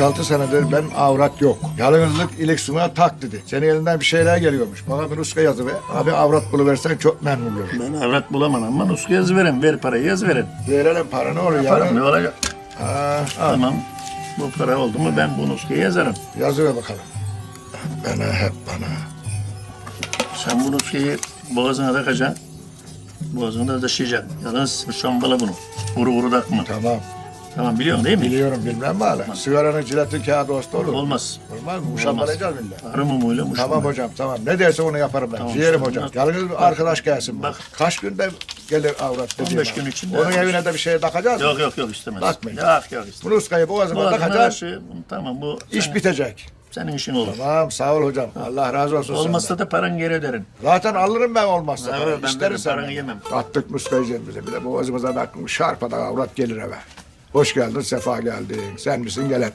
6 senedir benim avrat yok. Yalnızlık ilik suna tak dedi. Senin elinden bir şeyler geliyormuş. Bana bir nuska yazı ver. Abi avrat buluversen çok memnun olurum. Ben avrat bulamam ama nuska yaz verin. Ver parayı yaz verin. Verelim para ne olur ya. ne olacak? Ha, al. Tamam. Bu para oldu mu ben bu nuskayı yazarım. Yazıver bakalım. Bana hep bana. Sen bu nuskayı boğazına takacaksın. Boğazına taşıyacaksın. Yalnız şambala bunu. Vuru vuru takma. Tamam. Tamam biliyorsun değil mi? Biliyorum bilmem mi hala. Sigaranın ciletin kağıdı dostu olur. Olmaz. Olmaz mı? Uşanmalayacağız millet. Arı mumuyla muşmula. Tamam hocam tamam. Ne derse onu yaparım ben. Tamam, Ciğerim hocam. bunlar- Yalnız bir arkadaş gelsin. Bak. Bak. Kaç günde gelir avrat dediğim 15 adam. gün içinde Onun evine de bir şey takacağız mı? Yok yok yok istemez. Takmayın. Yok yok istemez. Bu nuskayı boğazıma takacağız. taşı, tamam bu İş senin, bitecek. senin işin olur. Tamam sağ ol hocam. Allah razı olsun Olmazsa da paran geri öderim. senden. Zaten alırım ben olmazsa. Evet, ben senden. paranı yemem. Attık nuskayı cebimize bile. Boğazımıza takmış şarpadan avrat gelir eve. Hoş geldin, sefa geldin. Sen misin gelen?